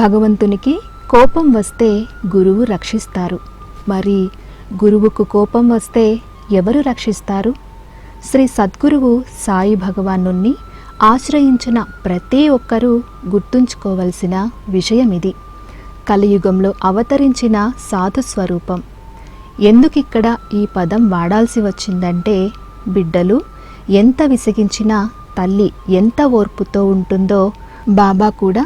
భగవంతునికి కోపం వస్తే గురువు రక్షిస్తారు. మరి గురువుకు కోపం వస్తే ఎవరు రక్షిస్తారు? శ్రీ సద్గురువు సాయి భగవానుణ్ణి ఆశ్రయించిన ప్రతి ఒక్కరూ గుర్తుంచుకోవలసిన విషయం ఇది కలియుగంలో అవతరించిన సాధు స్వరూపం. ఎందుకిక్కడ ఈ పదం వాడాల్సి వచ్చిందంటే బిడ్డలు ఎంత విసిగించినా తల్లి ఎంత ఓర్పుతో ఉంటుందో బాబా కూడా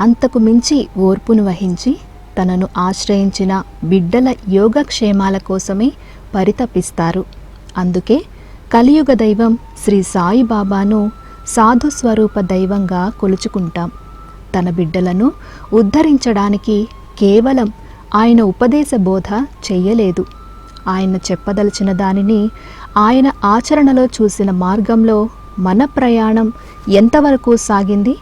అంతకు మించి ఓర్పును వహించి తనను ఆశ్రయించిన బిడ్డల యోగక్షేమాల కోసమే పరితపిస్తారు. అందుకే కలియుగ దైవం శ్రీ సాయిబాబాను సాధు స్వరూప దైవంగా కొలుచుకుంటాం. తన బిడ్డలను ఉద్ధరించడానికి కేవలం ఆయన ఉపదేశ బోధ చెయ్యలేదు ఆయన చెప్పదలిచిన దానిని ఆయన ఆచరణలో చూసిన మార్గంలో మన ప్రయాణం ఎంతవరకు సాగింది?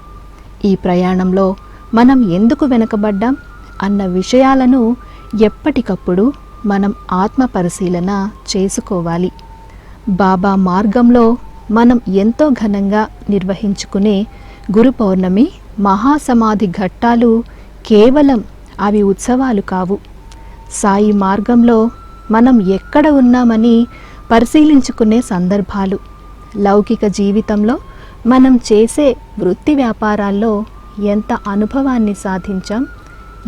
ఈ ప్రయాణంలో మనం ఎందుకు వెనకబడ్డాం అన్న విషయాలను ఎప్పటికప్పుడు మనం ఆత్మ పరిశీలన చేసుకోవాలి. బాబా మార్గంలో మనం ఎంతో ఘనంగా నిర్వహించుకునే గురు పౌర్ణమి మహాసమాధి ఘట్టాలు కేవలం అవి ఉత్సవాలు కావు. సాయి మార్గంలో మనం ఎక్కడ ఉన్నామని పరిశీలించుకునే సందర్భాలు. లౌకిక జీవితంలో మనం చేసే వృత్తి వ్యాపారాల్లో ఎంత అనుభవాన్ని సాధించాం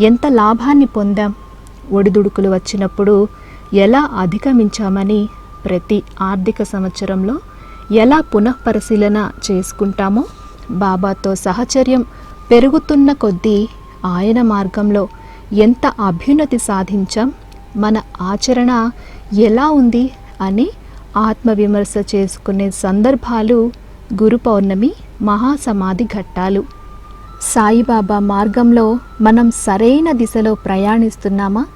ఎంత లాభాన్ని పొందాం ఒడిదుడుకులు వచ్చినప్పుడు ఎలా అధిగమించామని ప్రతి ఆర్థిక సంవత్సరంలో ఎలా పునఃపరిశీలన చేసుకుంటామో బాబాతో సహచర్యం పెరుగుతున్న కొద్దీ ఆయన మార్గంలో ఎంత అభ్యున్నతి సాధించాం మన ఆచరణ ఎలా ఉంది అని ఆత్మవిమర్శ చేసుకునే సందర్భాలు గురు పౌర్ణమి మహాసమాధి ఘట్టాలు. సాయిబాబా మార్గంలో మనం సరైన దిశలో ప్రయాణిస్తున్నామా?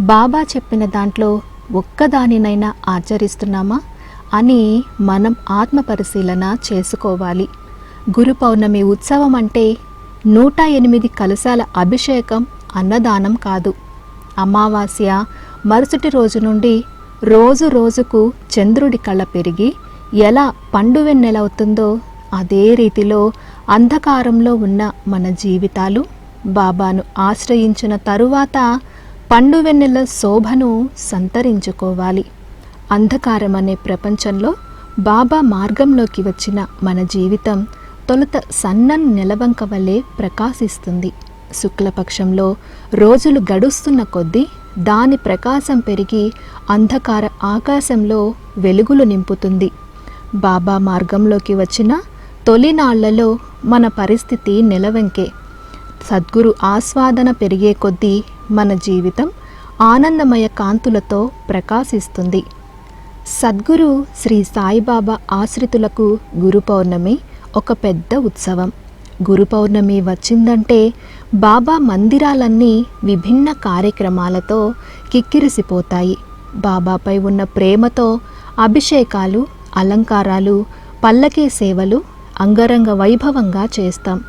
బాబా చెప్పిన దాంట్లో ఒక్కదానినైనా ఆచరిస్తున్నామా? అని మనం ఆత్మ పరిశీలన చేసుకోవాలి. గురు పౌర్ణమి ఉత్సవం అంటే నూట ఎనిమిది కలశాల అభిషేకం అన్నదానం కాదు. అమావాస్య మరుసటి రోజు నుండి రోజు రోజుకు చంద్రుడి కళ్ళ పెరిగి ఎలా పండు వెన్నెలవుతుందో అదే రీతిలో అంధకారంలో ఉన్న మన జీవితాలు బాబాను ఆశ్రయించిన తరువాత పండు వెన్నెల శోభను సంతరించుకోవాలి. అంధకారం అనే ప్రపంచంలో బాబా మార్గంలోకి వచ్చిన మన జీవితం తొలుత సన్నని నెలవంక వలె ప్రకాశిస్తుంది. శుక్లపక్షంలో రోజులు గడుస్తున్న కొద్దీ దాని ప్రకాశం పెరిగి అంధకార ఆకాశంలో వెలుగులు నింపుతుంది. బాబా మార్గంలోకి వచ్చిన తొలినాళ్ళలో మన పరిస్థితి నెలవంకే. సద్గురు ఆస్వాదన పెరిగే కొద్దీ మన జీవితం ఆనందమయ కాంతులతో ప్రకాశిస్తుంది. సద్గురు శ్రీ సాయిబాబా ఆశ్రితులకు గురు పౌర్ణమి ఒక పెద్ద ఉత్సవం. గురు పౌర్ణమి వచ్చిందంటే బాబా మందిరాలన్నీ విభిన్న కార్యక్రమాలతో కిక్కిరిసిపోతాయి. బాబాపై ఉన్న ప్రేమతో అభిషేకాలు అలంకారాలు పల్లకీ సేవలు అంగరంగ వైభవంగా చేస్తాం.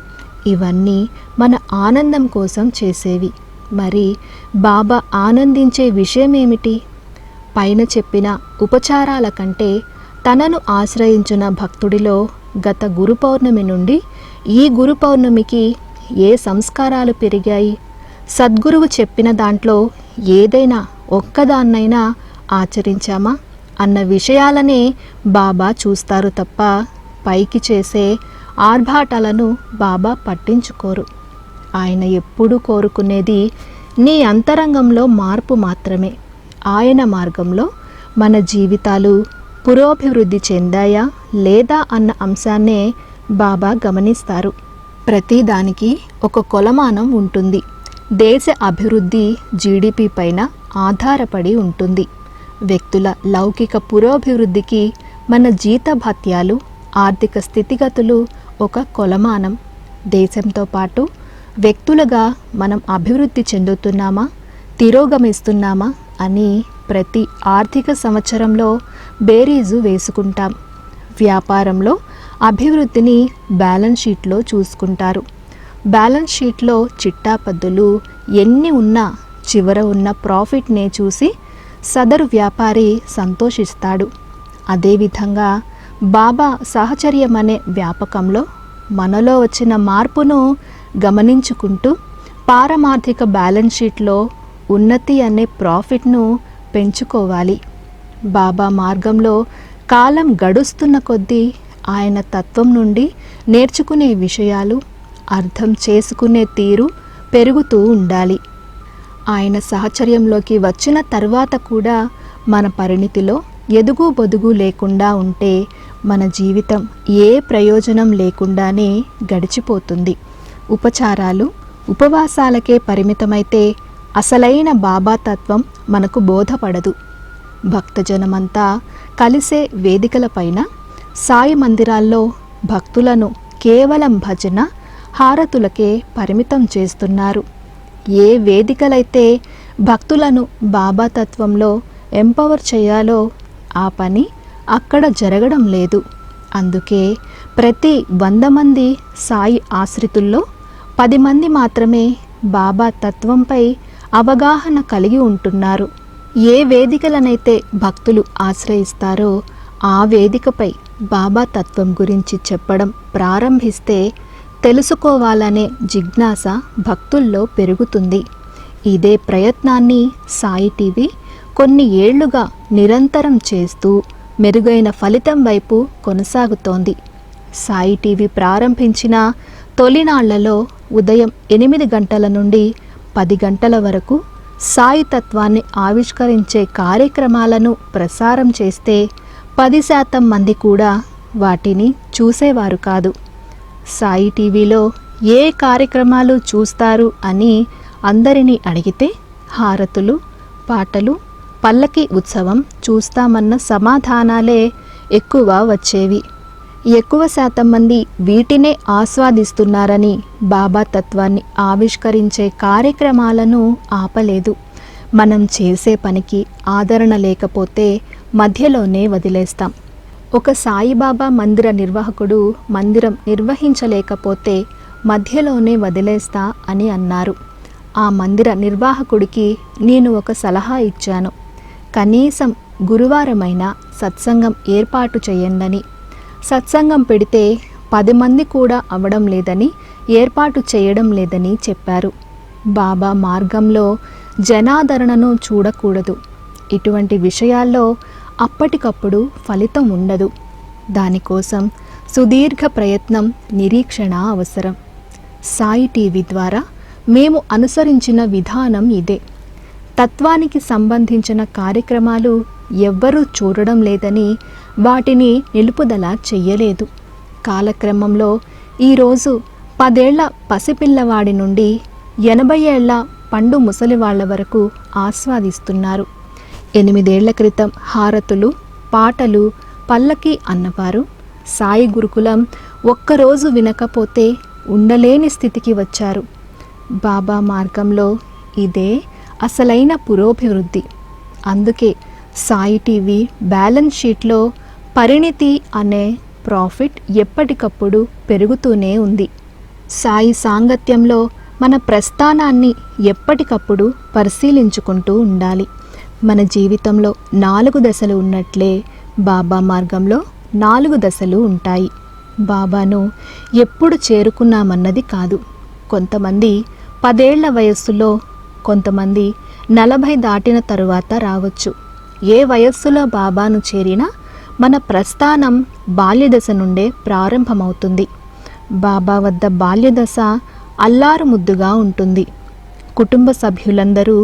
ఇవన్నీ మన ఆనందం కోసం చేసేవి. మరి బాబా ఆనందించే విషయమేమిటి? పైన చెప్పిన ఉపచారాల కంటే తనను ఆశ్రయించిన భక్తుడిలో గత గురు పౌర్ణమి నుండి ఈ గురు పౌర్ణమికి ఏ సంస్కారాలు పెరిగాయి? సద్గురువు చెప్పిన దాంట్లో ఏదైనా ఒక్కదాన్నైనా ఆచరించామా? అన్న విషయాలనే బాబా చూస్తారు తప్ప పైకి చేసే ఆర్భాటాలను బాబా పట్టించుకోరు. ఆయన ఎప్పుడూ కోరుకునేది నీ అంతరంగంలో మార్పు మాత్రమే. ఆయన మార్గంలో మన జీవితాలు పురోభివృద్ధి చెందాయా లేదా అన్న అంశాన్నే బాబా గమనిస్తారు. ప్రతిదానికి ఒక కొలమానం ఉంటుంది. దేశ అభివృద్ధి జీడిపి పైన ఆధారపడి ఉంటుంది. వ్యక్తుల లౌకిక పురోభివృద్ధికి మన జీతభత్యాలు ఆర్థిక స్థితిగతులు ఒక కొలమానం. దేశంతో పాటు వ్యక్తులుగా మనం అభివృద్ధి చెందుతున్నామా తిరోగమిస్తున్నామా అని ప్రతి ఆర్థిక సంవత్సరంలో బేరీజు వేసుకుంటాం. వ్యాపారంలో అభివృద్ధిని బ్యాలెన్స్ షీట్లో చూసుకుంటారు. బ్యాలెన్స్ షీట్లో చిట్టాపద్దులు ఎన్ని ఉన్నా చివర ఉన్న ప్రాఫిట్నే చూసి సదరు వ్యాపారి సంతోషిస్తాడు. అదేవిధంగా బాబా సాహచర్యం అనే వ్యాపకంలో మనలో వచ్చిన మార్పును గమనించుకుంటూ పారమార్థిక బ్యాలెన్స్ షీట్లో ఉన్నతి అనే ప్రాఫిట్ను పెంచుకోవాలి. బాబా మార్గంలో కాలం గడుస్తున్న కొద్దీ ఆయన తత్వం నుండి నేర్చుకునే విషయాలు అర్థం చేసుకునే తీరు పెరుగుతూ ఉండాలి. ఆయన సహచర్యంలోకి వచ్చిన తర్వాత కూడా మన పరిణితిలో ఎదుగు బొదుగు లేకుండా ఉంటే మన జీవితం ఏ ప్రయోజనం లేకుండానే గడిచిపోతుంది. ఉపచారాలు ఉపవాసాలకే పరిమితమైతే అసలైన బాబా తత్వం మనకు బోధపడదు. భక్తజనమంతా కలిసే వేదికలపైన సాయి మందిరాల్లో భక్తులను కేవలం భజన హారతులకే పరిమితం చేస్తున్నారు. ఏ వేదికలైతే భక్తులను బాబా తత్వంలో ఎంపవర్ చేయాలో ఆ పని అక్కడ జరగడం లేదు. అందుకే ప్రతి వంద మంది సాయి ఆశ్రితుల్లో పది మంది మాత్రమే బాబా తత్వంపై అవగాహన కలిగి ఉంటున్నారు. ఏ వేదికలనైతే భక్తులు ఆశ్రయిస్తారో ఆ వేదికపై బాబా తత్వం గురించి చెప్పడం ప్రారంభిస్తే తెలుసుకోవాలనే జిజ్ఞాస భక్తుల్లో పెరుగుతుంది. ఇదే ప్రయత్నాన్ని సాయి టీవీ కొన్ని ఏళ్ళుగా నిరంతరం చేస్తూ మెరుగైన ఫలితం వైపు కొనసాగుతోంది. సాయి టీవీ ప్రారంభించిన తొలినాళ్ళలో ఉదయం ఎనిమిది గంటల నుండి పది గంటల వరకు సాయి తత్వాన్ని ఆవిష్కరించే కార్యక్రమాలను ప్రసారం చేస్తే పది శాతం మంది కూడా వాటిని చూసేవారు కాదు. సాయి టీవీలో ఏ కార్యక్రమాలు చూస్తారు అని అందరినీ అడిగితే హారతులు పాటలు పల్లకి ఉత్సవం చూస్తామన్న సమాధానాలే ఎక్కువ వచ్చేవి. ఎక్కువ శాతం మంది వీటినే ఆస్వాదిస్తున్నారని బాబా తత్వాన్ని ఆవిష్కరించే కార్యక్రమాలను ఆపలేదు. మనం చేసే పనికి ఆదరణ లేకపోతే మధ్యలోనే వదిలేస్తాం. ఒక సాయిబాబా మందిర నిర్వాహకుడు మందిరం నిర్వహించలేకపోతే మధ్యలోనే వదిలేస్తా అని అన్నారు. ఆ మందిర నిర్వాహకుడికి నేను ఒక సలహా ఇచ్చాను. కనీసం గురువారమైన సత్సంగం ఏర్పాటు చేయండని. సత్సంగం పెడితే పది మంది కూడా అవడం లేదని ఏర్పాటు చేయడం లేదని చెప్పారు. బాబా మార్గంలో జనాదరణను చూడకూడదు. ఇటువంటి విషయాల్లో అప్పటికప్పుడు ఫలితం ఉండదు. దానికోసం సుదీర్ఘ ప్రయత్నం నిరీక్షణ అవసరం. సాయి టీవీ ద్వారా మేము అనుసరించిన విధానం ఇదే. తత్వానికి సంబంధించిన కార్యక్రమాలు ఎవ్వరూ చూడడం లేదని వాటిని నిలుపుదల చెయ్యలేదు. కాలక్రమంలో ఈరోజు పదేళ్ళ పసిపిల్లవాడి నుండి ఎనభై ఏళ్ళ పండు ముసలివాళ్ళ వరకు ఆస్వాదిస్తున్నారు. ఎనిమిదేళ్ళ క్రితం హారతులు పాటలు పల్లకి అన్నవారు. సాయి గురుకులం ఒక్కరోజు వినకపోతే ఉండలేని స్థితికి వచ్చారు. బాబా మార్గంలో ఇదే అసలైన పురోభివృద్ధి. అందుకే సాయి టీవీ బ్యాలెన్స్ షీట్లో పరిణితి అనే ప్రాఫిట్ ఎప్పటికప్పుడు పెరుగుతూనే ఉంది. సాయి సాంగత్యంలో మన ప్రస్థానాన్ని ఎప్పటికప్పుడు పరిశీలించుకుంటూ ఉండాలి. మన జీవితంలో నాలుగు దశలు ఉన్నట్లే బాబా మార్గంలో నాలుగు దశలు ఉంటాయి. బాబాను ఎప్పుడు చేరుకున్నామన్నది కాదు. కొంతమంది పదేళ్ళ వయస్సులో కొంతమంది నలభై దాటిన తరువాత రావచ్చు. ఏ వయస్సులో బాబాను చేరినా మన ప్రస్థానం బాల్యదశ నుండే ప్రారంభమవుతుంది. బాబా వద్ద బాల్యదశ అల్లారు ముద్దుగా ఉంటుంది. కుటుంబ సభ్యులందరూ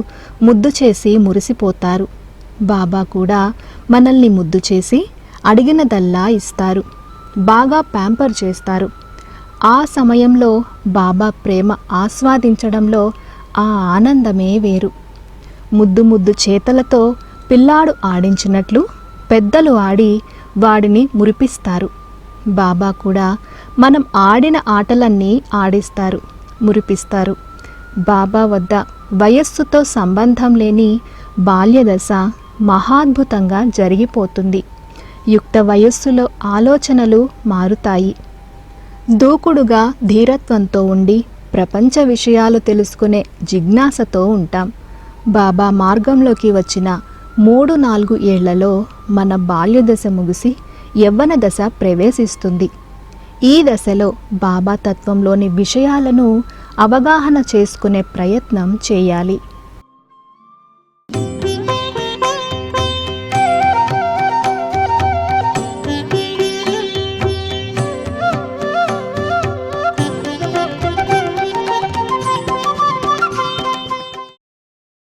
ముద్దు చేసి మురిసిపోతారు. బాబా కూడా మనల్ని ముద్దు చేసి అడిగినదల్లా ఇస్తారు. బాగా ప్యాంపర్ చేస్తారు. ఆ సమయంలో బాబా ప్రేమ ఆస్వాదించడంలో ఆ ఆనందమే వేరు. ముద్దు ముద్దు చేతలతో పిల్లాడు ఆడించినట్లు పెద్దలు ఆడి వాడిని మురిపిస్తారు. బాబా కూడా మనం ఆడిన ఆటలన్నీ ఆడిస్తారు మురిపిస్తారు. బాబా వద్ద వయస్సుతో సంబంధం లేని బాల్యదశ మహాద్భుతంగా జరిగిపోతుంది. యుక్త వయస్సులో ఆలోచనలు మారుతాయి. దూకుడుగా ధీరత్వంతో ఉండి ప్రపంచ విషయాలు తెలుసుకునే జిజ్ఞాసతో ఉంటాం. బాబా మార్గంలోకి వచ్చిన మూడు నాలుగు ఏళ్ళలో మన బాల్యదశ ముగిసి యవ్వన దశ ప్రవేశిస్తుంది. ఈ దశలో బాబా తత్వంలోని విషయాలను అవగాహన చేసుకునే ప్రయత్నం చేయాలి.